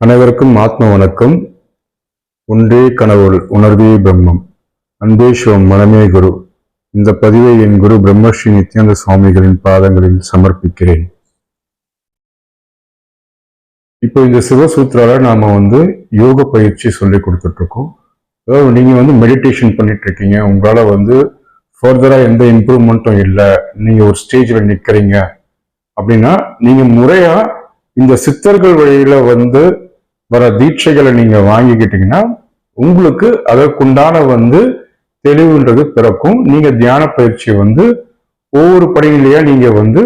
அனைவருக்கும் ஆத்ம வணக்கம். ஒன்றே கனவுள் உணர்வே பிரம்மம். அன்பே சிவம் மனமே குரு. இந்த பதிவை என் குரு பிரம்மஸ்ரீ நித்யானந்த சுவாமிகளின் பாதங்களில் சமர்ப்பிக்கிறேன். இப்போ இந்த சிவசூத்ரால நாம வந்து யோக பயிற்சி சொல்லி கொடுத்துட்டு இருக்கோம் அதாவது நீங்க வந்து மெடிடேஷன் பண்ணிட்டு இருக்கீங்க உங்களால வந்து ஃபர்தரா எந்த இம்ப்ரூவ்மெண்ட்டும் இல்லை. நீங்க ஒரு ஸ்டேஜ்ல நிக்கிறீங்க. அப்படின்னா நீங்க முறையா இந்த சித்தர்கள் வழியில வந்து வர தீட்சைகளை நீங்க வாங்கிக்கிட்டீங்கன்னா உங்களுக்கு அதற்குண்டான வந்து தெளிவுன்றது பிறக்கும். நீங்க தியான பயிற்சியை வந்து ஒவ்வொரு படிநிலையா நீங்க வந்து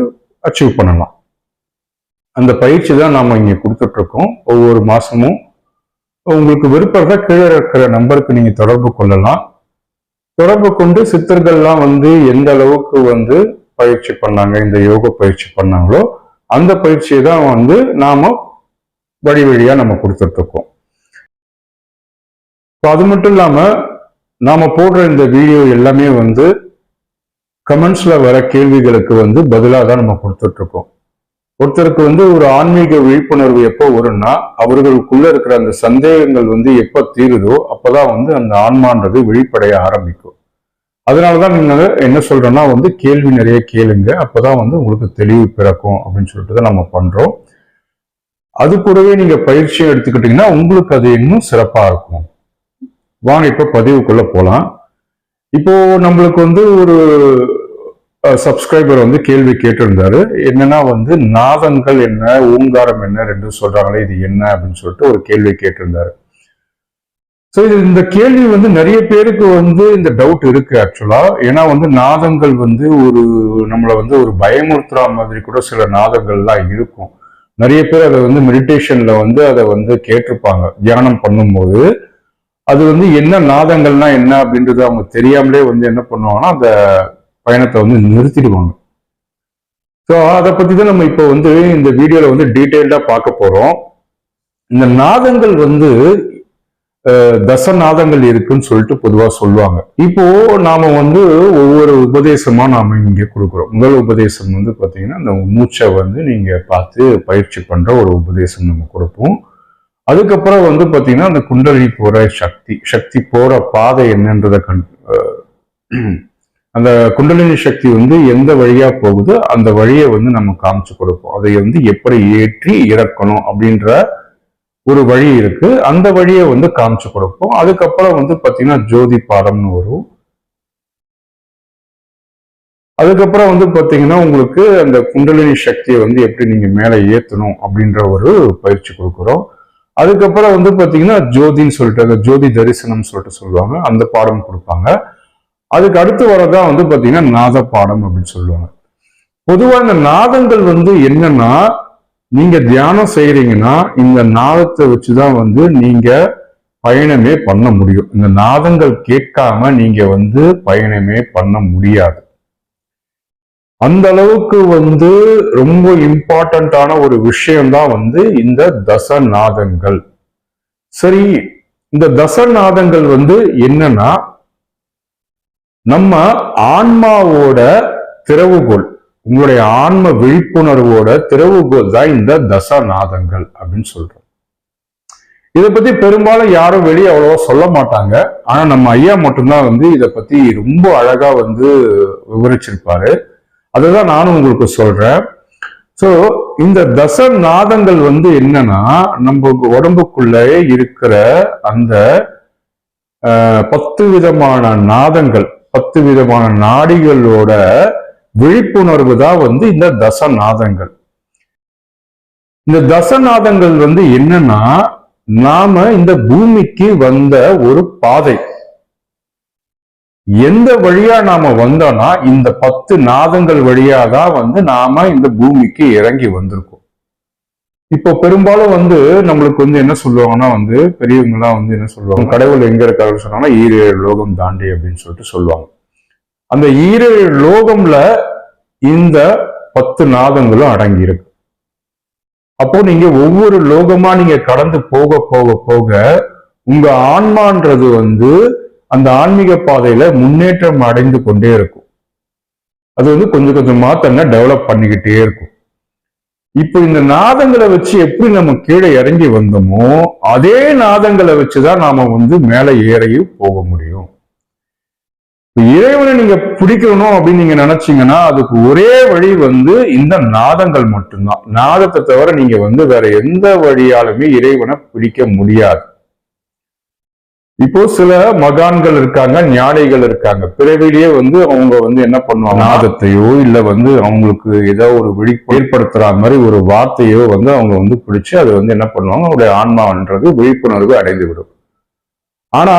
அச்சீவ் பண்ணலாம். அந்த பயிற்சி தான் நாம இங்க கொடுத்துட்டு இருக்கோம் ஒவ்வொரு மாசமும். உங்களுக்கு விருப்பம் இருந்தா கீழே இருக்கிற நம்பருக்கு நீங்க தொடர்பு கொள்ளலாம். தொடர்பு கொண்டு சித்தர்கள்லாம் வந்து எந்த அளவுக்கு வந்து பயிற்சி பண்ணாங்க இந்த யோக பயிற்சி பண்ணாங்களோ அந்த பயிற்சியை தான் வந்து நாம வழி வழியா நம்ம கொடுத்துட்டு இருக்கோம் இப்போ அது மட்டும் இல்லாம நாம போடுற இந்த வீடியோ எல்லாமே வந்து கமெண்ட்ஸ்ல வர கேள்விகளுக்கு வந்து பதிலாக தான் நம்ம கொடுத்துட்டு இருக்கோம் ஒருத்தருக்கு வந்து ஒரு ஆன்மீக விழிப்புணர்வு எப்போ வரும்னா அவர்களுக்குள்ள இருக்கிற அந்த சந்தேகங்கள் வந்து எப்ப தீருதோ அப்பதான் வந்து அந்த ஆன்மான்றது வெளிப்படைய ஆரம்பிக்கும். அதனாலதான் நீங்க என்ன சொல்றோம்னா வந்து கேள்வி நிறைய கேளுங்க. அப்பதான் வந்து உங்களுக்கு தெளிவு பிறக்கும் அப்படின்னு சொல்லிட்டு தான் நம்ம பண்றோம். அது கூடவே நீங்க பயிற்சியை எடுத்துக்கிட்டீங்கன்னா உங்களுக்கு அது இன்னும் சிறப்பா இருக்கும். வாங்க இப்ப பதிவுக்குள்ள போலாம். இப்போ நம்மளுக்கு வந்து ஒரு சப்ஸ்கிரைபர் வந்து கேள்வி கேட்டிருந்தாரு. என்னன்னா வந்து நாதங்கள் என்ன ஓங்காரம் என்ன ரெண்டும் சொல்றாங்களே இது என்ன அப்படின்னு சொல்லிட்டு ஒரு கேள்வி கேட்டிருந்தாரு. ஸோ இது இந்த கேள்வி வந்து நிறைய பேருக்கு வந்து இந்த டவுட் இருக்கு ஆக்சுவலா ஏன்னா வந்து நாதங்கள் வந்து ஒரு நம்மளை வந்து ஒரு பயமுறுத்துற மாதிரி கூட சில நாதங்கள்லாம் இருக்கும். நிறைய பேர் அதை வந்து மெடிடேஷன்ல வந்து அதை வந்து கேட்டிருப்பாங்க தியானம் பண்ணும்போது. அது வந்து என்ன நாதங்கள்னா என்ன அப்படின்றது அவங்க தெரியாமலே வந்து என்ன பண்ணுவாங்கன்னா அந்த பயணத்தை வந்து நிறுத்திடுவாங்க. ஸோ அதை பத்தி தான் நம்ம இப்போ வந்து இந்த வீடியோல வந்து டீட்டெயில்டா பார்க்க போறோம். இந்த நாதங்கள் வந்து தசநாதங்கள் இருக்குன்னு சொல்லிட்டு பொதுவாக சொல்லுவாங்க. இப்போ நாம வந்து ஒவ்வொரு உபதேசமா நாம இங்க கொடுக்குறோம். முதல் உபதேசம் வந்து பாத்தீங்கன்னா இந்த மூச்சை வந்து நீங்க பார்த்து பயிற்சி பண்ற ஒரு உபதேசம் நம்ம கொடுப்போம். அதுக்கப்புறம் வந்து பார்த்தீங்கன்னா அந்த குண்டலி போற சக்தி சக்தி போற பாதை என்னன்றதை கண் அந்த குண்டலினி சக்தி வந்து எந்த வழியா போகுதோ அந்த வழியை வந்து நம்ம காமிச்சு கொடுப்போம். அதை வந்து எப்படி ஏற்றி இறக்கணும் அப்படின்ற ஒரு வழி இருக்கு. அந்த வழியை வந்து காமிச்சு கொடுப்போம். அதுக்கப்புறம் வந்து பார்த்தீங்கன்னா ஜோதி பாடம்னு வரும். அதுக்கப்புறம் வந்து பார்த்தீங்கன்னா உங்களுக்கு அந்த குண்டலினி சக்தியை வந்து எப்படி நீங்க மேலே ஏற்றணும் அப்படின்ற ஒரு பயிற்சி கொடுக்குறோம். அதுக்கப்புறம் வந்து பார்த்தீங்கன்னா ஜோதின்னு சொல்லிட்டு அந்த ஜோதி தரிசனம் சொல்லிட்டு சொல்லுவாங்க. அந்த பாடம் கொடுப்பாங்க. அதுக்கு அடுத்து வரதான் வந்து பார்த்தீங்கன்னா நாத பாடம் அப்படின்னு சொல்லுவாங்க. பொதுவாக இந்த நாதங்கள் வந்து என்னன்னா நீங்க தியானம் செய்யறீங்கன்னா இந்த நாதத்தை வச்சுதான் வந்து நீங்க பயணமே பண்ண முடியும். இந்த நாதங்கள் கேட்காம நீங்க வந்து பயணமே பண்ண முடியாது. அந்த அளவுக்கு வந்து ரொம்ப இம்பார்ட்டண்ட்டான ஒரு விஷயம்தான் வந்து இந்த தசநாதங்கள். சரி இந்த தசநாதங்கள் வந்து என்னன்னா நம்ம ஆன்மாவோட திறவுகோள் உங்களுடைய ஆன்ம விழிப்புணர்வோட திறவுகோல் தான் இந்த தசநாதங்கள் அப்படின்னு சொல்றோம். இதை பத்தி பெரும்பாலும் யாரும் வெளியே அவ்வளவா சொல்ல மாட்டாங்க. ஆனா நம்ம ஐயா மட்டும்தான் வந்து இதை பத்தி ரொம்ப அழகா வந்து விவரிச்சிருப்பாரு. அதுதான் நானும் உங்களுக்கு சொல்றேன். ஸோ இந்த தச நாதங்கள் வந்து என்னன்னா நம்ம உடம்புக்குள்ளே இருக்கிற அந்த பத்து விதமான நாதங்கள் பத்து விதமான நாடிகளோட விழிப்புணர்வு தான் வந்து இந்த தசநாதங்கள். இந்த தசநாதங்கள் வந்து என்னன்னா நாம இந்த பூமிக்கு வந்த ஒரு பாதை. எந்த வழியா நாம வந்தோம்னா இந்த பத்து நாதங்கள் வழியா தான் வந்து நாம இந்த பூமிக்கு இறங்கி வந்திருக்கோம். இப்போ பெரும்பாலும் வந்து நம்மளுக்கு வந்து என்ன சொல்லுவாங்கன்னா வந்து பெரியவங்க எல்லாம் வந்து என்ன சொல்லுவாங்க கடவுள் எங்க இருக்காரு சொன்னாங்கன்னா ஈரேழு லோகம் தாண்டி அப்படின்னு சொல்லிட்டு சொல்லுவாங்க. அந்த ஈரேழு லோகம்ல இந்த பத்து நாதங்களும் அடங்கி இருக்கு அப்போ நீங்க ஒவ்வொரு லோகமா நீங்க கடந்து போக போக போக உங்க ஆன்மான்றது வந்து அந்த ஆன்மீக பாதையில முன்னேற்றம் அடைந்து கொண்டே இருக்கும். அது வந்து கொஞ்சம் கொஞ்சமா தன்னை டெவலப் பண்ணிக்கிட்டே இருக்கும். இப்போ இந்த நாதங்களை வச்சு எப்படி நம்ம கீழே இறங்கி வந்தோமோ அதே நாதங்களை வச்சுதான் நாம வந்து மேலே ஏறையும் போக முடியும். இறைவனை நீங்க பிடிக்கணும் அப்படின்னு நீங்க நினைச்சீங்கன்னா அதுக்கு ஒரே வழி வந்து இந்த நாதங்கள் மட்டும்தான். நாதத்தை தவிர நீங்க வந்து வேற எந்த வழியாலுமே இறைவனை பிடிக்க முடியாது. இப்போ சில மகான்கள் இருக்காங்க ஞானிகள் இருக்காங்க. பிறவிலேயே வந்து அவங்க வந்து என்ன பண்ணுவாங்க? நாதத்தையோ இல்ல வந்து அவங்களுக்கு ஏதோ ஒரு விழி ஏற்படுத்துற மாதிரி ஒரு வார்த்தையோ வந்து அவங்க வந்து பிடிச்சு அதை வந்து என்ன பண்ணுவாங்க? அவங்களுடைய ஆன்மான்றது விழிப்புணர்வு அடைந்து விடும் ஆனா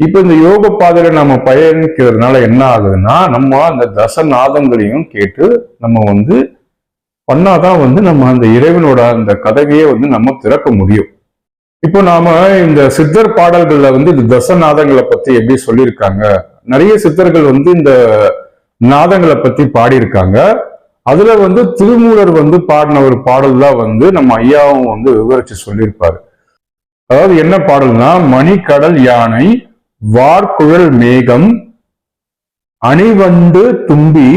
இப்ப இந்த யோக பாதையில நம்ம பயணிக்கிறதுனால என்ன ஆகுதுன்னா நம்ம அந்த தசநாதங்களையும் கேட்டு நம்ம வந்து பண்ணாதான் வந்து நம்ம அந்த இறைவனோட அந்த கதவையே வந்து நம்ம திறக்க முடியும். இப்போ நாம இந்த சித்தர் பாடல்கள்ல வந்து இந்த தசநாதங்களை பத்தி எப்படி சொல்லியிருக்காங்க? நிறைய சித்தர்கள் வந்து இந்த நாதங்களை பத்தி பாடியிருக்காங்க. அதுல வந்து திருமூலர் வந்து பாடின ஒரு பாடல் தான் வந்து நம்ம ஐயாவும் வந்து விவரிச்சு சொல்லியிருப்பாரு. அதாவது என்ன பாடல்னா மணிக்கடல் யானை வார்குழல் மேகம் அணிவண்டு தும்பி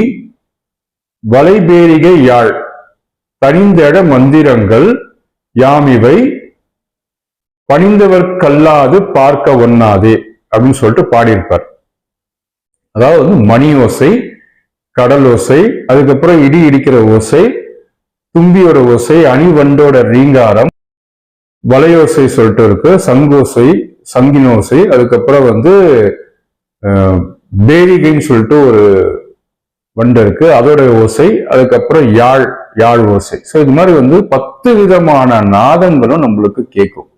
வலைபேரிகை யாழ் தனிந்தட மந்திரங்கள் யாம் இவை பணிந்தவர்கல்லாது பார்க்க ஒண்ணாதே அப்படின்னு சொல்லிட்டு பாடியிருப்பார். அதாவது வந்து மணி ஓசை கடல் ஓசை அதுக்கப்புறம் இடி இடிக்கிற ஓசை தும்பியோட ஓசை அணிவண்டோட ரீங்காரம் வலையோசை சொல்லிட்டு இருக்கு சங்கோசை சங்கினோசை அதுக்கப்புறம் வந்து அஹ், பேரிகைன்னு சொல்லிட்டு ஒரு வண்டு இருக்கு. அதோட ஓசை அதுக்கப்புறம் யாழ் யாழ் ஓசை. ஸோ இது மாதிரி வந்து பத்து விதமான நாதங்களும் நம்மளுக்கு கேட்கும்.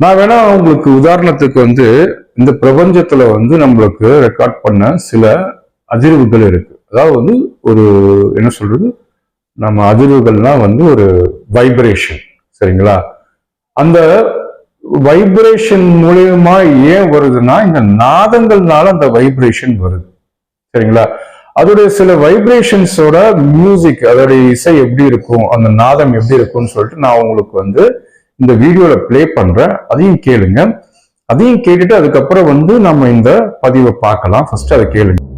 நான் வேணா உங்களுக்கு உதாரணத்துக்கு வந்து இந்த பிரபஞ்சத்துல வந்து நம்மளுக்கு ரெக்கார்ட் பண்ண சில அதிர்வுகள் இருக்கு. அதாவது வந்து ஒரு என்ன சொல்றது? நம்ம அதிர்வுகள்லாம் வந்து ஒரு வைப்ரேஷன் சரிங்களா? அந்த வைப்ரேஷன் மூலியமா ஏன் வருதுன்னா இந்த நாதங்கள்னால அந்த வைப்ரேஷன் வருது. சரிங்களா? அதோடைய சில வைப்ரேஷன்ஸோட மியூசிக் அதோடைய இசை எப்படி இருக்கும் அந்த நாதம் எப்படி இருக்கும்னு சொல்லிட்டு நான் உங்களுக்கு வந்து இந்த வீடியோல ப்ளே பண்றேன். அதையும் கேளுங்க. அதையும் கேட்டுட்டு அதுக்கப்புறம் வந்து நம்ம இந்த பதிவை பார்க்கலாம். ஃபர்ஸ்ட் அதை கேளுங்க.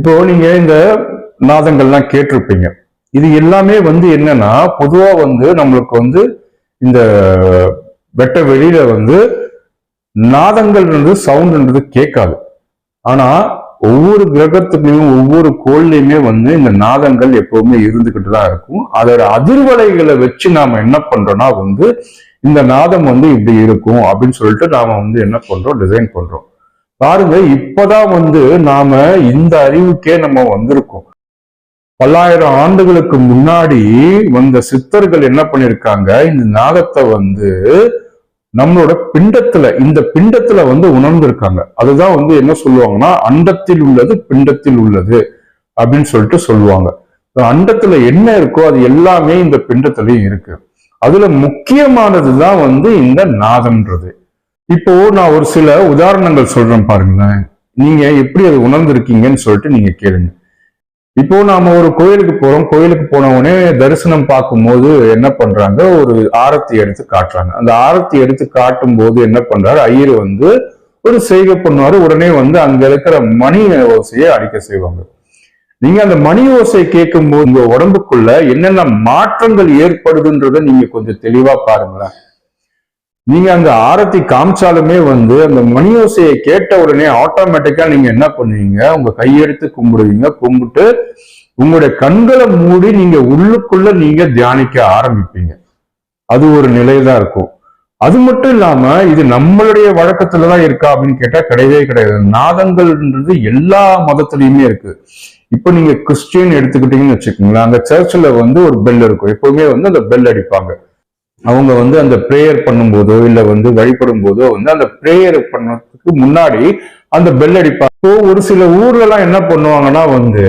இப்போ நீங்க இந்த நாதங்கள்லாம் கேட்டிருப்பீங்க. இது எல்லாமே வந்து என்னன்னா பொதுவா வந்து நம்மளுக்கு வந்து இந்த வெட்ட வெளியில வந்து நாதங்கள்ன்றது சவுண்ட்ன்றது கேட்காது. ஆனா ஒவ்வொரு கிரகத்துக்குள்ளயும் ஒவ்வொரு கோள்லையுமே வந்து இந்த நாதங்கள் எப்பவுமே இருந்துகிட்டு தான் இருக்கும். அதோட அதிர்வலைகளை வச்சு நாம என்ன பண்றோம்னா வந்து இந்த நாதம் வந்து இப்படி இருக்கும் அப்படின்னு சொல்லிட்டு நாம வந்து என்ன பண்றோம் டிசைன் பண்றோம். பாருங்க இப்பதான் வந்து நாம இந்த அறிவுக்கே நம்ம வந்திருக்கோம். பல்லாயிரம் ஆண்டுகளுக்கு முன்னாடி வந்த சித்தர்கள் என்ன பண்ணிருக்காங்க இந்த நாதத்தை வந்து நம்மளோட பிண்டத்துல இந்த பிண்டத்துல வந்து உணர்ந்திருக்காங்க. அதுதான் வந்து என்ன சொல்லுவாங்கன்னா அண்டத்தில் உள்ளது பிண்டத்தில் உள்ளது அப்படின்னு சொல்லிட்டு சொல்லுவாங்க. அண்டத்துல என்ன இருக்கோ அது எல்லாமே இந்த பிண்டத்திலயும் இருக்கு. அதுல முக்கியமானதுதான் வந்து இந்த நாதம்ன்றது இப்போ நான் ஒரு சில உதாரணங்கள் சொல்றேன் பாருங்களேன். நீங்க எப்படி அதை உணர்ந்திருக்கீங்கன்னு சொல்லிட்டு நீங்க கேளுங்க. இப்போ நாம ஒரு கோயிலுக்கு போறோம். கோயிலுக்கு போன உடனே தரிசனம் பார்க்கும்போது என்ன பண்றாங்க? ஒரு ஆரத்தி எடுத்து காட்டுறாங்க. அந்த ஆரத்தி எடுத்து காட்டும் போது என்ன பண்றாரு? ஐயர் வந்து ஒரு செய்கை பண்ணுவாரு. உடனே வந்து அங்க இருக்கிற மணி ஓசையை அடிக்க செய்வாங்க. நீங்க அந்த மணி ஓசை கேட்கும்போது உங்க உடம்புக்குள்ள என்னென்ன மாற்றங்கள் ஏற்படுதுன்றத நீங்க கொஞ்சம் தெளிவா பாருங்களேன். நீங்க அந்த ஆரத்தி காமிச்சாலுமே வந்து அந்த மணியோசையை கேட்ட உடனே ஆட்டோமேட்டிக்கா நீங்க என்ன பண்ணுவீங்க? உங்க கையெடுத்து கும்பிடுவீங்க. கும்பிட்டு உங்களுடைய கண்களை மூடி நீங்க உள்ளுக்குள்ள நீங்க தியானிக்க ஆரம்பிப்பீங்க. அது ஒரு நிலைதான் இருக்கும். அது மட்டும் இல்லாம இது நம்மளுடைய வழக்கத்துலதான் இருக்கா அப்படின்னு கேட்டா கிடையவே கிடையாது. நாதங்கள்ன்றது எல்லா மதத்திலயுமே இருக்கு. இப்ப நீங்க கிறிஸ்டியன் எடுத்துக்கிட்டீங்கன்னு வச்சுக்கோங்களேன். அந்த சர்ச்சில் வந்து ஒரு பெல் இருக்கும். எப்பவுமே வந்து அந்த பெல் அடிப்பாங்க. அவங்க வந்து அந்த ப்ரேயர் பண்ணும்போதோ இல்லை வந்து வழிபடும் போதோ வந்து அந்த ப்ரேயர் பண்ணதுக்கு முன்னாடி அந்த பெல் அடிப்பாங்க ஒரு சில ஊர்ல எல்லாம் என்ன பண்ணுவாங்கன்னா வந்து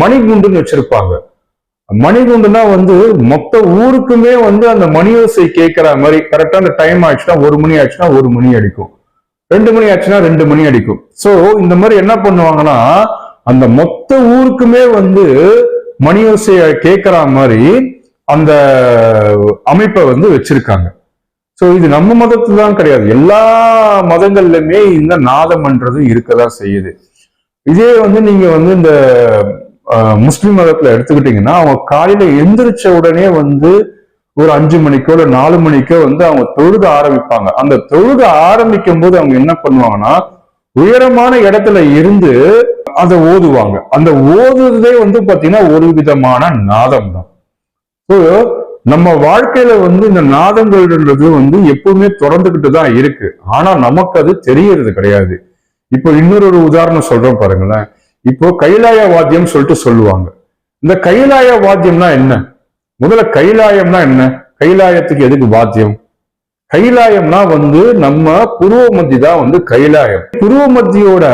மணிகுண்டுன்னு வச்சிருப்பாங்க. மணிகுண்டுனா வந்து மொத்த ஊருக்குமே வந்து அந்த மணி ஓசை கேட்கிற மாதிரி கரெக்டா அந்த டைம் ஆச்சுன்னா ஒரு மணி ஆச்சுன்னா ஒரு மணி அடிக்கும். ரெண்டு மணி ஆச்சுன்னா ரெண்டு மணி அடிக்கும். சோ இந்த மாதிரி என்ன பண்ணுவாங்கன்னா அந்த மொத்த ஊருக்குமே வந்து மணி ஓசைய கேட்கிற மாதிரி அந்த அமைப்பை வந்து வச்சிருக்காங்க. ஸோ இது நம்ம மதத்துல தான் கிடையாது. எல்லா மதங்கள்லையுமே இந்த நாதம்ன்றது இருக்கதான் செய்யுது. இதே வந்து நீங்க வந்து இந்த முஸ்லீம் முஸ்லிம் மதத்துல எடுத்துக்கிட்டீங்கன்னா அவங்க காலையில எந்திரிச்ச உடனே வந்து ஒரு அஞ்சு மணிக்கோ இல்லை நாலு மணிக்கோ வந்து அவங்க தொழுக ஆரம்பிப்பாங்க. அந்த தொழுக ஆரம்பிக்கும் போது அவங்க என்ன பண்ணுவாங்கன்னா உயரமான இடத்துல இருந்து அதை ஓதுவாங்க. அந்த ஓதுறதே வந்து பாத்தீங்கன்னா ஒரு விதமான நாதம் தான். நம்ம வாழ்க்கையில வந்து இந்த நாதங்கள்ன்றது வந்து எப்பவுமே தொடர்ந்துகிட்டு தான் இருக்கு. ஆனா நமக்கு அது தெரியறது கிடையாது. இப்போ இன்னொரு ஒரு உதாரணம் சொல்றோம் பாருங்களேன். இப்போ கைலாய வாத்தியம் சொல்லிட்டு சொல்லுவாங்க. இந்த கைலாய வாத்தியம்னா என்ன? முதல்ல கைலாயம்னா என்ன? கைலாயத்துக்கு எதுக்கு வாத்தியம்? கைலாயம்னா வந்து நம்ம புருவ மத்தி தான் வந்து கைலாயம். புருவ மத்தியோட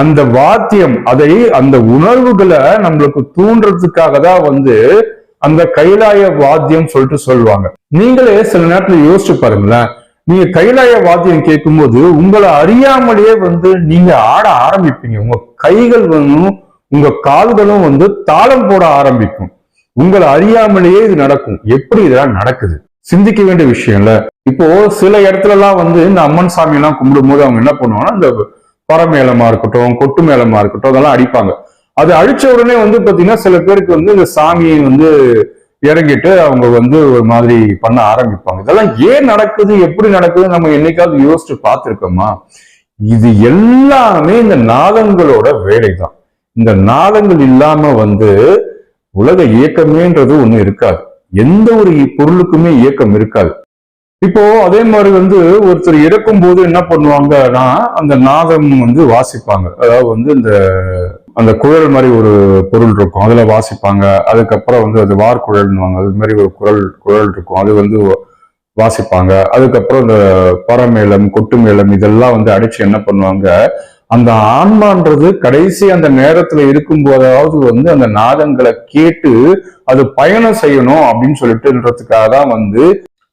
அந்த வாத்தியம் அதை அந்த உணர்வுகளை நம்மளுக்கு தூண்டுறதுக்காக தான் வந்து அந்த கைலாய வாத்தியம் சொல்லிட்டு சொல்லுவாங்க. நீங்களே சில நேரத்துல யோசிச்சு பாருங்களேன். நீங்க கைலாய வாத்தியம் கேட்கும்போது உங்களை அறியாமலேயே வந்து நீங்க ஆட ஆரம்பிப்பீங்க. உங்க கைகள் வந்து உங்க கால்களும் வந்து தாளம் போட ஆரம்பிக்கும். உங்களை அறியாமலேயே இது நடக்கும். எப்படி இதெல்லாம் நடக்குது? சிந்திக்க வேண்டிய விஷயம் இல்ல. இப்போ சில இடத்துல எல்லாம் வந்து இந்த அம்மன் சாமி எல்லாம் கும்பிடும் போது அவங்க என்ன பண்ணுவாங்கன்னா இந்த பரமேளமா இருக்கட்டும் கொட்டு மேளமா இருக்கட்டும் அதெல்லாம் அடிப்பாங்க. அது அழிச்ச உடனே வந்து பாத்தீங்கன்னா சில பேருக்கு வந்து இந்த சாமியை வந்து இறங்கிட்டு அவங்க வந்து ஒரு மாதிரி பண்ண ஆரம்பிப்பாங்க. இதெல்லாம் ஏன் நடக்குது எப்படி நடக்குது நம்ம என்னைக்காவது யோசிச்சு பார்த்துருக்கோமா? இது எல்லாமே இந்த நாதங்களோட வேலை தான் இந்த நாதங்கள் இல்லாம வந்து உலக இயக்கமேன்றது ஒண்ணு இருக்காது. எந்த ஒரு பொருளுக்குமே இயக்கம் இருக்காது. இப்போ அதே மாதிரி வந்து ஒருத்தர் இறக்கும் போது என்ன பண்ணுவாங்கன்னா அந்த நாதம் வந்து வாசிப்பாங்க. அதாவது வந்து இந்த அந்த குழல் மாதிரி ஒரு பொருள் இருக்கும். அதுல வாசிப்பாங்க. அதுக்கப்புறம் வந்து அது வார்குழல்னுவாங்க அது மாதிரி ஒரு குரல் குழல் இருக்கும். அது வந்து வாசிப்பாங்க. அதுக்கப்புறம் இந்த பரமேளம் கொட்டு மேளம் இதெல்லாம் வந்து அடிச்சு என்ன பண்ணுவாங்க அந்த ஆன்மான்றது கடைசி அந்த நேரத்துல இருக்கும் போதாவது வந்து அந்த நாதங்களை கேட்டு அது பயணம் செய்யணும் அப்படின்னு சொல்லிட்டுன்றதுக்காக தான் வந்து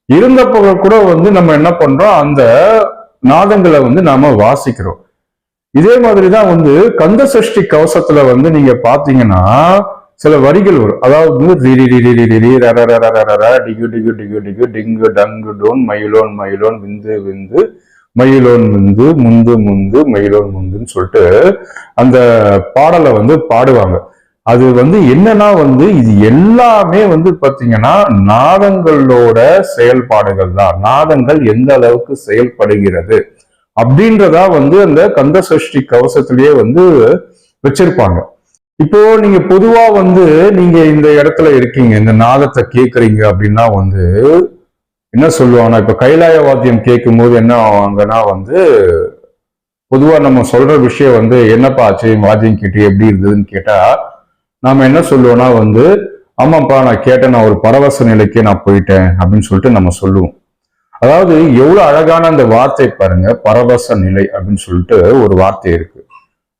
இருந்தப்ப கூட வந்து நம்ம என்ன பண்றோம் அந்த நாதங்களை வந்து நாம வாசிக்கிறோம். இதே மாதிரிதான் வந்து கந்த சஷ்டி கவசத்துல வந்து நீங்க பாத்தீங்கன்னா சில வரிகள் வரும். அதாவது வந்து ரிரி ரிரி ரிரி ரி ர ர ர ர ர ர ர டிகு டிகு டிகு டிகு டிங்கு டங்கு டோன் மயிலோன் மயிலோன் விந்து விந்து மயிலோன் விந்து முந்து முந்து மயிலோன் முந்துன்னு சொல்லிட்டு அந்த பாடலை வந்து பாடுவாங்க. அது வந்து என்னன்னா வந்து இது எல்லாமே வந்து பாத்தீங்கன்னா நாதங்களோட செயல்பாடுகள் தான். நாதங்கள் எந்த அளவுக்கு செயல்படுகிறது அப்படின்றதா வந்து அந்த கந்த சஷ்டி கவசத்திலேயே வந்து வச்சிருப்பாங்க. இப்போ நீங்க பொதுவா வந்து நீங்க இந்த இடத்துல இருக்கீங்க இந்த நாதத்தை கேக்குறீங்க அப்படின்னா வந்து என்ன சொல்லுவாங்கன்னா இப்ப கைலாய வாத்தியம் கேட்கும் போது என்ன ஆவாங்கன்னா வந்து பொதுவா நம்ம சொல்ற விஷயம் வந்து என்னப்பா ஆச்சு? வாத்தியம் கேட்டு எப்படி இருந்ததுன்னு கேட்டா நாம் என்ன சொல்லுவோம்னா வந்து ஆமாப்பா நான் கேட்டேன் நான் ஒரு பரவச நிலைக்கே நான் போயிட்டேன் அப்படின்னு சொல்லிட்டு நம்ம சொல்லுவோம். அதாவது எவ்வளவு அழகான அந்த வார்த்தை பாருங்க பரவச நிலை அப்படின்னு சொல்லிட்டு ஒரு வார்த்தை இருக்கு.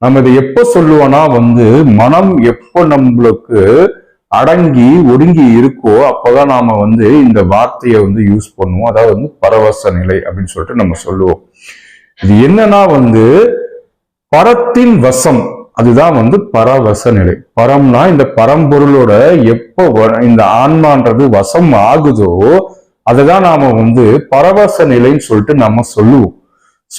நம்ம இதை எப்போ சொல்லுவோம்னா வந்து மனம் எப்போ நம்மளுக்கு அடங்கி ஒடுங்கி இருக்கோ அப்போதான் நாம வந்து இந்த வார்த்தையை வந்து யூஸ் பண்ணுவோம். அதாவது வந்து பரவச நிலை அப்படின்னு சொல்லிட்டு நம்ம சொல்லுவோம். இது என்னன்னா வந்து பரத்தின் வசம் அதுதான் வந்து பரவச நிலை. பரம்னா இந்த பரம்பொருளோட எப்போ வ- இந்த ஆன்மான்றது வசம் ஆகுதோ அதுதான் நாம வந்து பரவச நிலைன்னு சொல்லிட்டு நம்ம சொல்லுவோம்.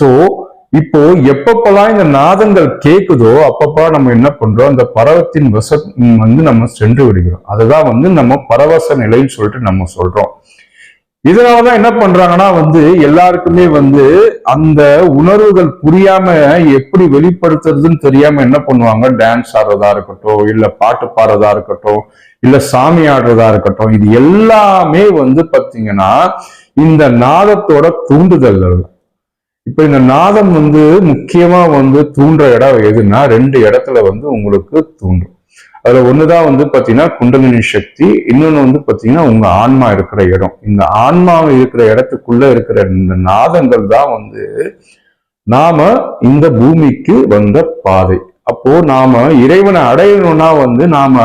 சோ இப்போ எப்பப்பெல்லாம் இந்த நாதங்கள் கேக்குதோ அப்பப்போ நம்ம என்ன பண்றோம்? அந்த பரவத்தின் வச வந்து நம்ம சென்று விடுகிறோம். அதுதான் வந்து நம்ம பரவச நிலைன்னு சொல்லிட்டு நம்ம சொல்றோம். இதனாலதான் என்ன பண்றாங்கன்னா வந்து எல்லாருக்குமே வந்து அந்த உணர்வுகள் புரியாம எப்படி வெளிப்படுத்துறதுன்னு தெரியாம என்ன பண்ணுவாங்க? டான்ஸ் ஆடுறதா இருக்கட்டும் இல்ல பாட்டு பாடுறதா இருக்கட்டும் இல்ல சாமி ஆடுறதா இருக்கட்டும் இது எல்லாமே வந்து பாத்தீங்கன்னா இந்த நாதத்தோட தூண்டுதல்கள். இப்ப இந்த நாதம் வந்து முக்கியமா வந்து தூண்டுற இடம் எதுன்னா ரெண்டு இடத்துல வந்து உங்களுக்கு தூண்டும். அதுல ஒண்ணுதான் வந்து பாத்தீங்கன்னா குண்டலினி சக்தி இன்னொன்னு வந்து பாத்தீங்கன்னா உங்க ஆன்மா இருக்கிற இடம். இந்த ஆன்மா இருக்கிற இடத்துக்குள்ள இருக்கிற இந்த நாதங்கள் தான் வந்து நாம இந்த பூமிக்கு வந்த பாதை. அப்போ நாம இறைவனை அடையணும்னா வந்து நாம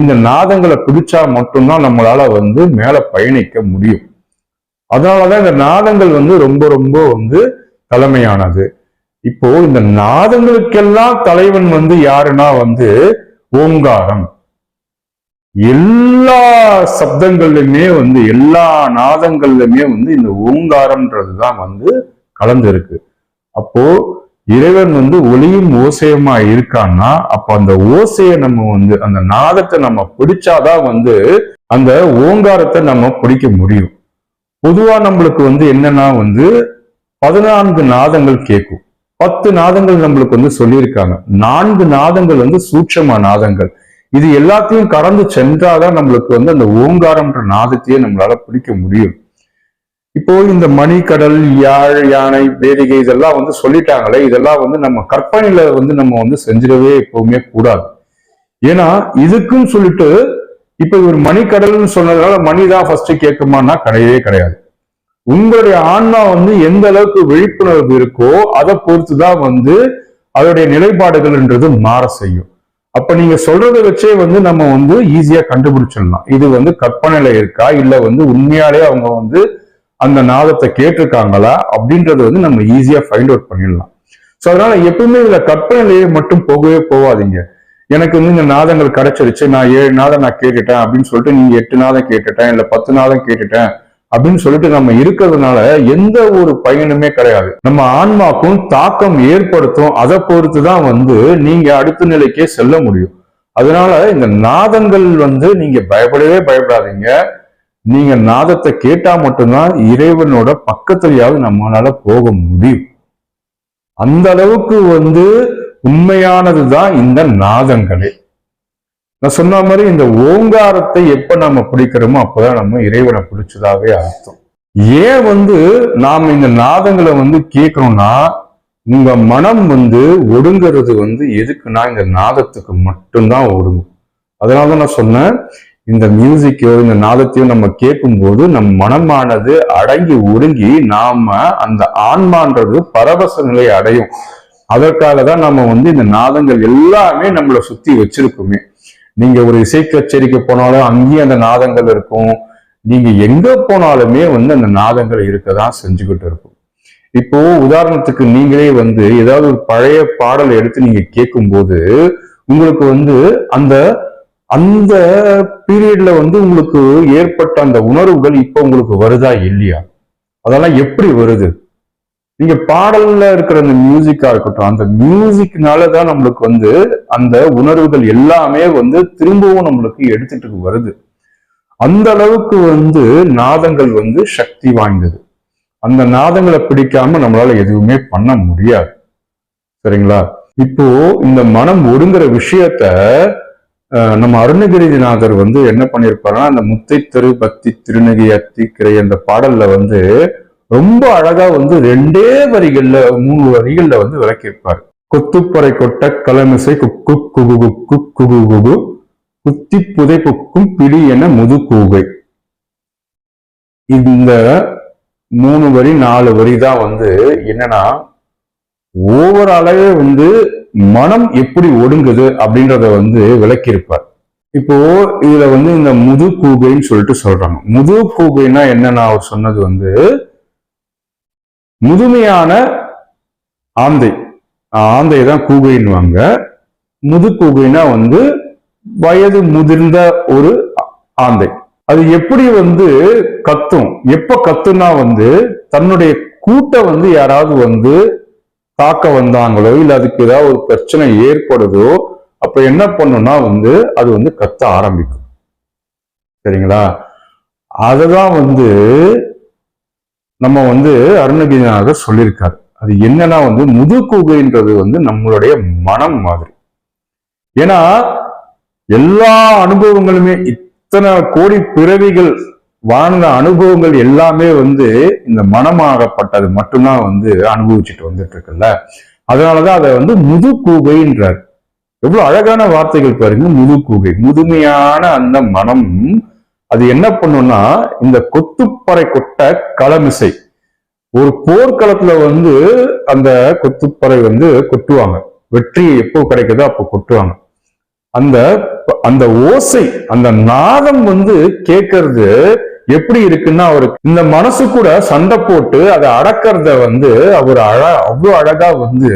இந்த நாதங்களை பிடிச்சா மட்டும்தான் நம்மளால வந்து மேல பயணிக்க முடியும். அதனாலதான் இந்த நாதங்கள் வந்து ரொம்ப ரொம்ப வந்து தலைமையானது. இப்போ இந்த நாதங்களுக்கெல்லாம் தலைவன் வந்து யாருன்னா வந்து ஓங்காரம். எல்லா சப்தங்கள்லயுமே வந்து எல்லா நாதங்கள்லயுமே வந்து இந்த ஓங்காரம்ன்றது தான் வந்து கலந்து இருக்கு அப்போ இறைவன் வந்து ஒளியும் ஓசையுமா இருக்கான்னா அப்ப அந்த ஓசையை நம்ம வந்து அந்த நாதத்தை நம்ம பிடிச்சாதான் வந்து அந்த ஓங்காரத்தை நம்ம பிடிக்க முடியும். பொதுவா நம்மளுக்கு வந்து என்னன்னா வந்து பதினான்கு நாதங்கள் கேட்கும். பத்து நாதங்கள் நம்மளுக்கு வந்து சொல்லியிருக்காங்க. நான்கு நாதங்கள் வந்து சூட்சமா நாதங்கள். இது எல்லாத்தையும் கடந்து சென்றாதான் நம்மளுக்கு வந்து அந்த ஓங்காரம்ன்ற நாதத்தையே நம்மளால பிடிக்க முடியும். இப்போ இந்த மணிக்கடல் யாழ் யானை வேதிகை இதெல்லாம் வந்து சொல்லிட்டாங்களே இதெல்லாம் வந்து நம்ம கற்பனையில வந்து நம்ம வந்து செஞ்சிடவே எப்பவுமே கூடாது. ஏன்னா இதுக்குன்னு சொல்லிட்டு இப்ப இவர் மணிக்கடல்னு சொன்னதுனால மணி தான் ஃபர்ஸ்ட் கேட்குமான்னா கிடையவே கிடையாது. உங்களுடைய ஆன்மா வந்து எந்த அளவுக்கு விழிப்புணர்வு இருக்கோ அதை பொறுத்து தான் வந்து அதோடைய நிலைப்பாடுகள்ன்றது மாற செய்யும். அப்ப நீங்க சொல்றத வச்சே வந்து நம்ம வந்து ஈஸியா கண்டுபிடிச்சிடலாம். இது வந்து கற்பனையில இருக்கா இல்ல வந்து உண்மையாலே அவங்க வந்து அந்த நாதத்தை கேட்டிருக்காங்களா அப்படின்றத வந்து நம்ம ஈஸியா ஃபைண்ட் அவுட் பண்ணிடலாம். ஸோ அதனால எப்பவுமே இதுல கற்பனையிலேயே மட்டும் போகவே போகாதீங்க. எனக்கு வந்து இந்த நாதங்கள் கிடைச்சிருச்சு நான் ஏழு நாதம் நான் கேட்டுட்டேன் அப்படின்னு சொல்லிட்டு நீங்க எட்டு நாதம் கேட்டுட்டேன் இல்ல பத்து நாதம் கேட்டுட்டேன் அப்படின்னு சொல்லிட்டு நம்ம இருக்கிறதுனால எந்த ஒரு பயனுமே கிடையாது. நம்ம ஆன்மாக்கும் தாக்கம் ஏற்படுத்தும். அதை பொறுத்து தான் வந்து நீங்க அடுத்த நிலைக்கே செல்ல முடியும். அதனால இந்த நாதங்கள் வந்து நீங்க பயப்படவே பயப்படாதீங்க. நீங்க நாதத்தை கேட்டா மட்டும்தான் இறைவனோட பக்கத்திலேயாவது நம்மளால போக முடியும். அந்த அளவுக்கு வந்து உண்மையானதுதான் இந்த நாதங்களே. நான் சொன்ன மாதிரி இந்த ஓங்காரத்தை எப்ப நம்ம பிடிக்கிறோமோ அப்பதான் நம்ம இறைவனை பிடிச்சதாவே அர்த்தம். ஏன் வந்து நாம் இந்த நாதங்களை வந்து கேட்கணும்னா உங்க மனம் வந்து ஒடுங்கிறது வந்து எதுக்குன்னா இந்த நாதத்துக்கு மட்டும்தான் ஒடுங்கும். அதனாலதான் நான் சொன்னேன் இந்த மியூசிக்கையோ இந்த நாதத்தையோ நம்ம கேட்கும்போது நம் மனமானது அடங்கி ஒடுங்கி நாம அந்த ஆன்மான்றது பரவச நிலை அடையும். அதற்காக தான் நம்ம வந்து இந்த நாதங்கள் எல்லாமே நம்மளை சுத்தி வச்சிருக்குமே. நீங்க ஒரு இசை கச்சேரிக்கு போனாலும் அங்கேயும் அந்த நாதங்கள் இருக்கும். நீங்க எங்க போனாலுமே வந்து அந்த நாதங்கள் இருக்கதான் செஞ்சுக்கிட்டு இருக்கும். இப்போ உதாரணத்துக்கு நீங்களே வந்து ஏதாவது ஒரு பழைய பாடலை எடுத்து நீங்க கேட்கும்போது உங்களுக்கு வந்து அந்த அந்த பீரியட்ல வந்து உங்களுக்கு ஏற்பட்ட அந்த உணர்வுகள் இப்போ உங்களுக்கு வருதா இல்லையா? அதெல்லாம் எப்படி வருது? நீங்க பாடல்ல இருக்கிற அந்த மியூசிக்கா இருக்கட்டும் அந்த மியூசிக்னால தான் நம்மளுக்கு வந்து அந்த உணர்வுகள் எல்லாமே வந்து திரும்பவும் நம்மளுக்கு எடுத்துட்டு வருது. அந்த அளவுக்கு வந்து நாதங்கள் வந்து சக்தி வாய்ந்தது. அந்த நாதங்களை பிடிக்காம நம்மளால எதுவுமே பண்ண முடியாது. சரிங்களா? இப்போ இந்த மனம் ஒடுங்குற விஷயத்த அஹ், நம்ம அருணகிரிநாதர் வந்து என்ன பண்ணியிருப்பாருன்னா அந்த முத்தை தெரு பக்தி திருநகை அத்திக்கிரை அந்த பாடல்ல வந்து ரொம்ப அழகா வந்து ரெண்டே வரிகள்ல மூணு வரிகள்ல வந்து விளக்கியிருப்பார். கொத்துப்பறை கொட்ட கலமிசை குக்கு குகு குக்கு குகு குகு குத்தி புதை புக்கும் பிடி என முது கூகை. இந்த மூணு வரி நாலு வரி தான் வந்து என்னன்னா ஓவராலாவே வந்து மனம் எப்படி ஒடுங்குது அப்படின்றத வந்து விளக்கியிருப்பார். இப்போ இதுல வந்து இந்த முது கூகைன்னு சொல்லிட்டு சொல்றாங்க. முது கூகைன்னா என்னன்னா அவர் சொன்னது வந்து முதுமையான ஆந்தை. ஆந்தை தான் கூகைன்னுவாங்க. முது கூகைனா வந்து வயது முதிர்ந்த ஒரு ஆந்தை. அது எப்படி வந்து கத்தும்? எப்ப கத்துனா வந்து தன்னுடைய கூட்டை வந்து யாராவது வந்து தாக்க வந்தாங்களோ இல்ல அதுக்கு ஏதாவது ஒரு பிரச்சனை ஏற்படுதோ அப்ப என்ன பண்ணும்னா வந்து அது வந்து கத்த ஆரம்பிக்கும். சரிங்களா? அதுதான் வந்து நம்ம வந்து அருணகிரிநாதர் சொல்லியிருக்காரு. அது என்னன்னா வந்து முதுகுகைன்றது வந்து நம்மளுடைய மனம் மாதிரி. ஏன்னா எல்லா அனுபவங்களுமே இத்தனை கோடி பிறவிகள் வாழ்ந்த அனுபவங்கள் எல்லாமே வந்து இந்த மனமாகப்பட்டது மட்டும்தான் வந்து அனுபவிச்சுட்டு வந்துட்டு இருக்குல்ல அதனாலதான் அதை வந்து முதுகூகைன்றார் எவ்வளவு அழகான வார்த்தைகள் பாருங்க முதுகுகை முதுமையான அந்த மனம் அது என்ன பண்ணும்னா இந்த கொத்துப்பறை கொட்ட களமிசை. ஒரு போர்க்களத்துல வந்து அந்த கொத்துப்பறை வந்து கொட்டுவாங்க. வெற்றி எப்போ கிடைக்குதோ அப்போ கொட்டுவாங்க. அந்த அந்த ஓசை அந்த நாதம் வந்து கேட்கறது எப்படி இருக்குன்னா அவருக்கு இந்த மனசு கூட சண்டை போட்டு அதை அடக்கிறத வந்து அவர் அழ அவ்வளவு அழகா வந்து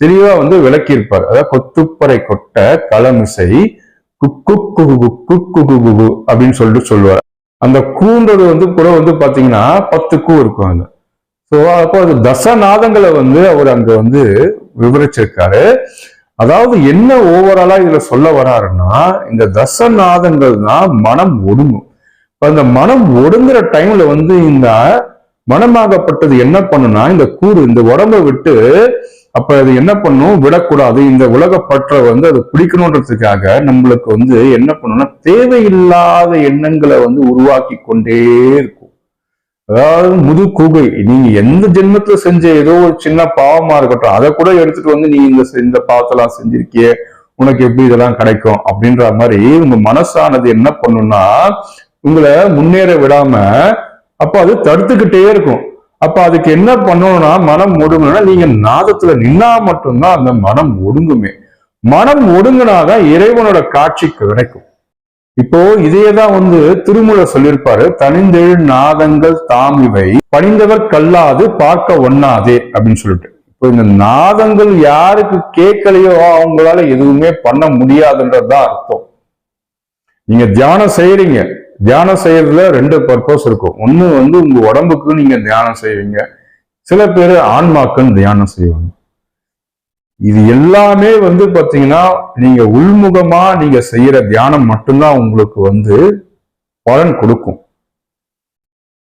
தெளிவா வந்து விளக்கியிருப்பார். அதாவது கொத்துப்பறை கொட்ட களமிசை குக்கு குகு குக்கு குகு அப்படின்னு சொல்லிட்டு சொல்லுவார். அந்த கூன்றது வந்து கூட வந்து பாத்தீங்கன்னா பத்து கூ இருக்கும் அது. ஸோ அப்போ அது தசநாதங்களை வந்து அவர் அங்க வந்து விவரிச்சிருக்காரு. அதாவது என்ன ஓவராலா இதுல சொல்ல வராருன்னா இந்த தசநாதங்கள் தான் மனம் ஒடுங்கும். இப்ப மனம் ஒடுங்குற டைம்ல வந்து இந்த மனமாகப்பட்டது என்ன பண்ணுனா இந்த கூறு இந்த உடம்பை விட்டு அப்ப அது என்ன பண்ணும்? விடக்கூடாது. இந்த உலக பற்ற வந்து அது பிடிக்கணுன்றதுக்காக நம்மளுக்கு வந்து என்ன பண்ணணும்னா தேவையில்லாத எண்ணங்களை வந்து உருவாக்கி கொண்டே இருக்கும். அதாவது முது குகை நீங்க எந்த ஜென்மத்துல செஞ்ச ஏதோ ஒரு சின்ன பாவமா இருக்கட்டும் அதை கூட எடுத்துட்டு வந்து நீ இந்த இந்த பாவத்தெல்லாம் செஞ்சிருக்கிய உனக்கு எப்படி இதெல்லாம் கிடைக்கும்? அப்படின்ற மாதிரி உங்க மனசானது என்ன பண்ணும்னா உங்களை முன்னேற விடாம அப்போ அது தடுத்துக்கிட்டே இருக்கும். அப்ப அதுக்கு என்ன பண்ணணும்னா மனம் ஒடுங்கணும்னா நீங்க நாதத்துல நின்னா மட்டும்தான் அந்த மனம் ஒடுங்குமே. மனம் ஒடுங்கினாதான் இறைவனோட காட்சி கிடைக்கும். இப்போ இதையேதான் வந்து திருமுறை சொல்லியிருப்பாரு தனிந்தெழு நாதங்கள் தாம் இவை பணிந்தவர் கல்லாது பார்க்க ஒண்ணாதே அப்படின்னு சொல்லிட்டு. இப்போ இந்த நாதங்கள் யாருக்கு கேட்கலையோ அவங்களால எதுவுமே பண்ண முடியாதுன்றதுதான் அர்த்தம். நீங்க தியானம் செய்யறீங்க தியானம் செய்யறதுல ரெண்டு பர்பஸ் இருக்கும். ஒண்ணு வந்து உங்க உடம்புக்கு நீங்க தியானம் செய்வீங்க. சில பேர் ஆன்மாக்குன்னு தியானம் செய்வாங்க. இது எல்லாமே வந்து பாத்தீங்கன்னா நீங்க உள்முகமா நீங்க செய்யற தியானம் மட்டும்தான் உங்களுக்கு வந்து பலன் கொடுக்கும்.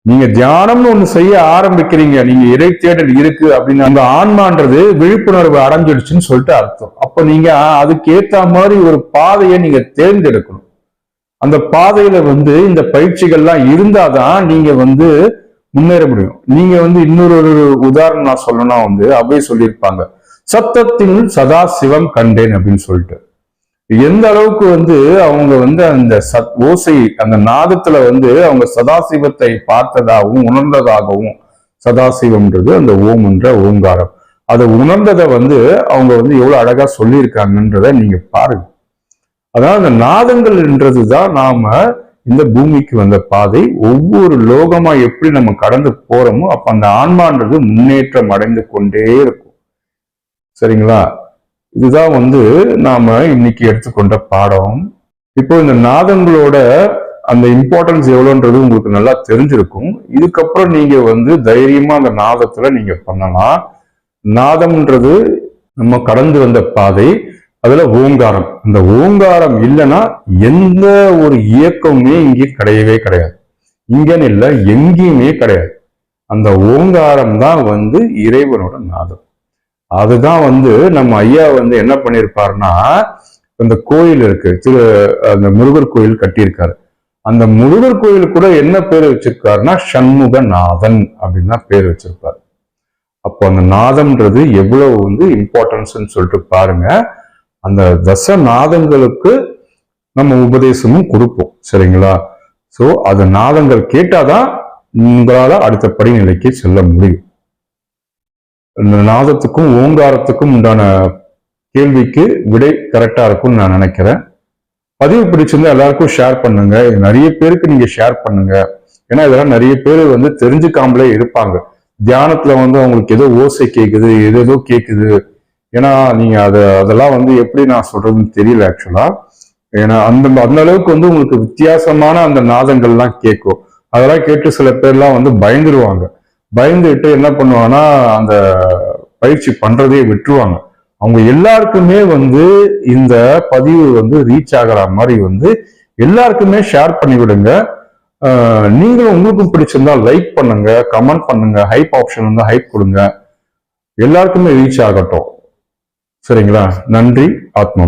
நீங்க தியானம்னு ஒண்ணு செய்ய ஆரம்பிக்கிறீங்க. நீங்க இறை தேடல் இருக்கு அப்படின்னு அந்த ஆன்மான்றது விழிப்புணர்வு அடைஞ்சிடுச்சுன்னு சொல்லிட்டு அர்த்தம். அப்ப நீங்க அதுக்கேத்த மாதிரி ஒரு பாதையை நீங்க தேர்ந்தெடுக்கணும். அந்த பாதையில வந்து இந்த பயிற்சிகள்லாம் இருந்தாதான் நீங்க வந்து முன்னேற முடியும். நீங்க வந்து இன்னொரு ஒரு உதாரணம் நான் சொல்லணும்னா வந்து அப்படியே சொல்லியிருப்பாங்க. சத்தத்தின் சதா சிவம் கண்டேன் அப்படின்னு சொல்லிட்டு. எந்த அளவுக்கு வந்து அவங்க வந்து அந்த சத் ஓசை அந்த நாதத்துல வந்து அவங்க சதாசிவத்தை பார்த்ததாகவும் உணர்ந்ததாகவும் சதாசிவம்ன்றது அந்த ஓம் என்ற ஓங்காரம். அதை உணர்ந்ததை வந்து அவங்க வந்து எவ்வளவு அழகா சொல்லியிருக்காங்கன்றத நீங்க பாருங்க. அதாவது அந்த நாதங்கள்ன்றது தான் நாம இந்த பூமிக்கு வந்த பாதை. ஒவ்வொரு லோகமா எப்படி நம்ம கடந்து போறோமோ அப்ப அந்த ஆன்மான்றது முன்னேற்றம் அடைந்து கொண்டே இருக்கும். சரிங்களா? இதுதான் வந்து நாம இன்னைக்கு எடுத்துக்கொண்ட பாடம். இப்போ இந்த நாதங்களோட அந்த இம்பார்ட்டன்ஸ் எவ்வளோன்றது உங்களுக்கு நல்லா தெரிஞ்சிருக்கும். இதுக்கப்புறம் நீங்க வந்து தைரியமா அந்த நாதத்துல நீங்க பண்ணலாம். நாதம்ன்றது நம்ம கடந்து வந்த பாதை. அதுல ஓங்காரம். இந்த ஓங்காரம் இல்லைன்னா எந்த ஒரு இயக்கமுமே இங்கே கிடையவே கிடையாது. இங்கன்னு இல்லை எங்கேயுமே கிடையாது. அந்த ஓங்காரம் தான் வந்து இறைவனோட நாதம். அதுதான் வந்து நம்ம ஐயா வந்து என்ன பண்ணியிருப்பாருன்னா இந்த கோயில் இருக்கு திரு அந்த முருகர் கோயில் கட்டியிருக்காரு. அந்த முருகர் கோயில் கூட என்ன பேர் வச்சிருக்காருன்னா சண்முகநாதன் அப்படின்னு தான் பேர் வச்சிருப்பாரு. அப்போ அந்த நாதம்ன்றது எவ்வளவு வந்து இம்பார்ட்டன்ஸ்ன்னு சொல்லிட்டு பாருங்க. அந்த தச நாதங்களுக்கு நம்ம உபதேசமும் கொடுப்போம் சரிங்களா? ஸோ அது நாதங்கள் கேட்டாதான் உங்களால் அடுத்த படிநிலைக்கு செல்ல முடியும். இந்த நாதத்துக்கும் ஓங்காரத்துக்கும் உண்டான கேள்விக்கு விடை கரெக்டாக இருக்கும்னு நான் நினைக்கிறேன். பதிவு பிடிச்சிருந்தா எல்லாருக்கும் ஷேர் பண்ணுங்க. நிறைய பேருக்கு நீங்க ஷேர் பண்ணுங்க. ஏன்னா இதெல்லாம் நிறைய பேர் வந்து தெரிஞ்சுக்காமலே இருப்பாங்க. தியானத்துல வந்து அவங்களுக்கு ஏதோ ஓசை கேட்குது எதோ கேட்குது ஏன்னா நீங்கள் அதை அதெல்லாம் வந்து எப்படி நான் சொல்றதுன்னு தெரியல ஆக்சுவலாக ஏன்னா அந்த அந்த அளவுக்கு வந்து உங்களுக்கு வித்தியாசமான அந்த நாதங்கள்லாம் கேட்கும். அதெல்லாம் கேட்டு சில பேர்லாம் வந்து பயந்துருவாங்க. பயந்துட்டு என்ன பண்ணுவாங்கன்னா அந்த பயிற்சி பண்றதே விட்டுருவாங்க. அவங்க எல்லாருக்குமே வந்து இந்த பதிவு வந்து ரீச் ஆகிற மாதிரி வந்து எல்லாருக்குமே ஷேர் பண்ணி விடுங்க நீங்களும் உங்களுக்கும் பிடிச்சிருந்தா லைக் பண்ணுங்க கமெண்ட் பண்ணுங்க ஹைப் ஆப்ஷன் வந்து ஹைப் கொடுங்க. எல்லாருக்குமே ரீச் ஆகட்டும். சரிங்களா? நன்றி ஆத்மா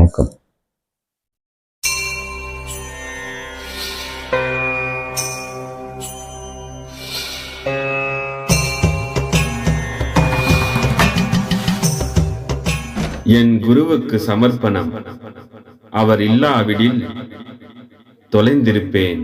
என் குருவுக்கு சமர்ப்பணம். அவர் இல்லாவிடில் தொலைந்திருப்பேன்.